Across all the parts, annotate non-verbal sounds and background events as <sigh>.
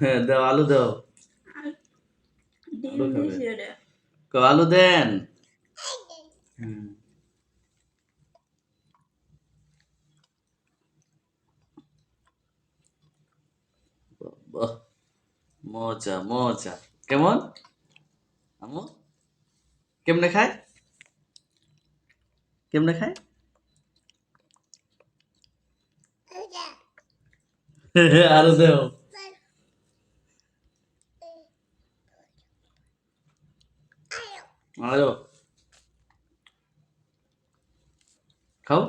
হ্যাঁ, দাও আলু দাও। আলু দেন মজা মজা। কেমন? আমু কেমনে খায়? কেমনে খায়? আরও দেও। <laughs> আরও খাও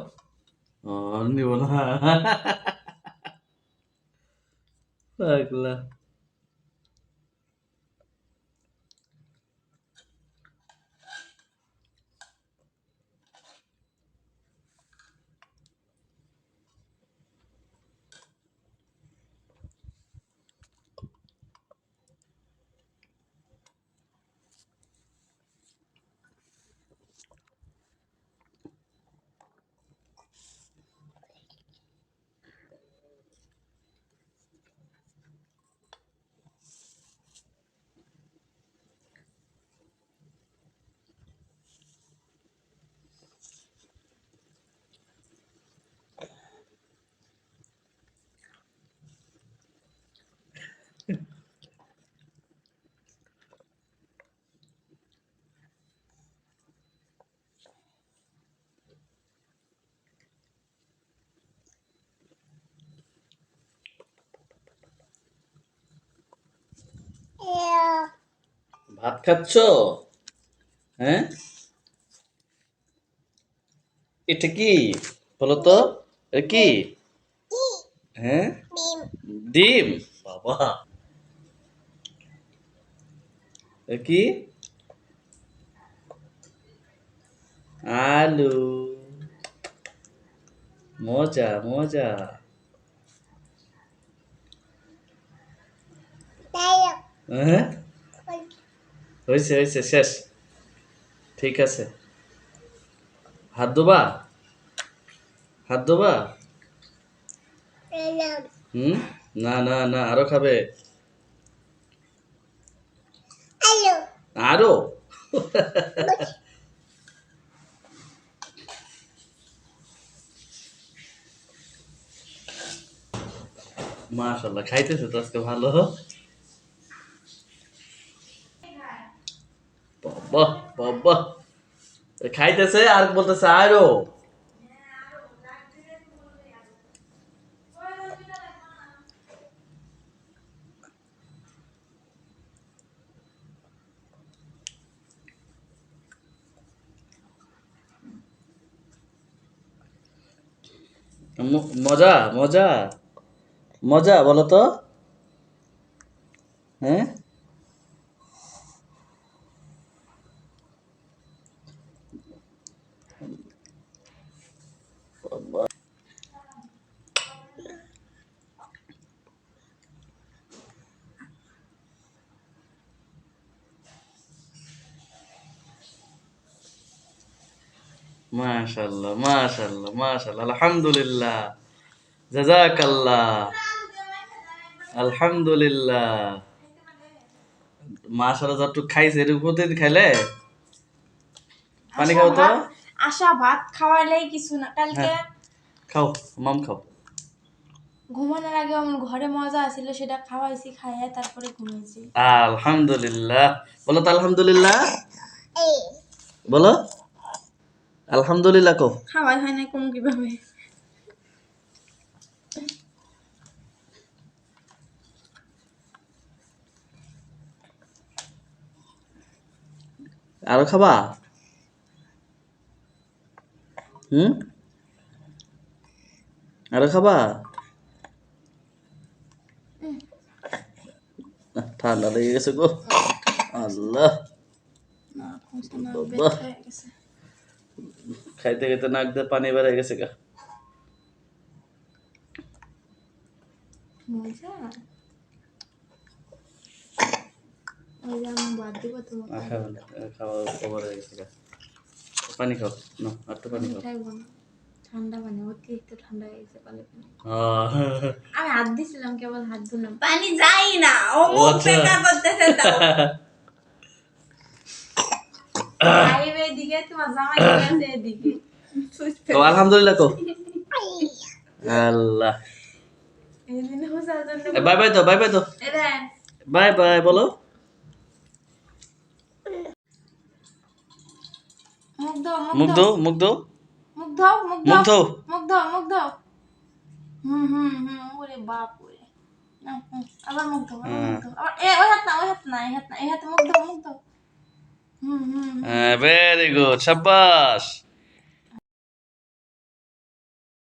ও নিব না পাগলা ভাত খাচ্ছ? হ্যাঁ? এটা কি? বলো তো কি? হ্যাঁ। ডিম? বাবা। কি? আলু। মজা মজা। হ্যাঁ? হয়েছে হয়েছে শেষ। ঠিক আছে। হাত ধোবা? হাত ধোবা? হুম? না না না আরও খাবে। আরও? মাশাল্লাহ খাইতেছে তো আজকে ভালো? বাবা বাবা। খাইতেছে আর বলতেছে আরও। মজা মজা। মজা বলো তো। হ্যাঁ? মাশাল্লাহ মাশাল্লাহ মাশাল্লাহ আলহামদুলিল্লাহ। জাজাকাল্লাহ আলহামদুলিল্লাহ। মাশাল্লাহ যতটুকু খাইছে এটুকু প্রতিদিন খাইলে? পানি খাও তো? আশা ভাত খাওয়ালেই কিছু না কালকে হ্যাঁ। খাও মাম খাও। ঘুমানোর আগে আমার ঘরে মজা আছিল সেটা খাওয়াইছি খাইয়ে তারপরে ঘুমিয়েছি আলহামদুলিল্লাহ। বলো তো আলহামদুলিল্লাহ। বলো। আলহামদুলিল্লাহ কো খাওয়াই হয় না কম কীভাবে? আরও খাবা? হুম? আরও খাবা? ঠান্ডা লেগে গেছে গো। আল্লাহ। বাবা। খাইতে খাইতে নাক দিয়ে পানি বেড়ে গেছে গা। আমি বাদ দিব তোমার আহ, খাওয়া খাওয়া ওভার গেছে গা। পানি খাও না আর পানি খাও। ঠান্ডা পানি অতিরিক্ত ঠান্ডা হয়ে গেছে পানি। আমি হাত দিছিলাম কেবল হাত ধুলাম পানি যাই না ও ও মুখ। করতেছে তো। <laughs> কও আলহামদুলিল্লাহ কো আল্লাহ বাই বাই তো বাই বাই তো বাই বাই বলো মুখ দাও মুখ দো মুখ দো মুখ দাও মুখ মুখ দাও দো মুখ দাও মুখ দাও হুম হুম হুম ওরে বাপ ওরে আবার মুখ দাও আবার মুখ দাও আবার এ ওই হাত না ওই হাত না এই হাত না এই হাতে মুখ দাও মুখ দাও হুম হুম ভেরি গুড সাব্বাস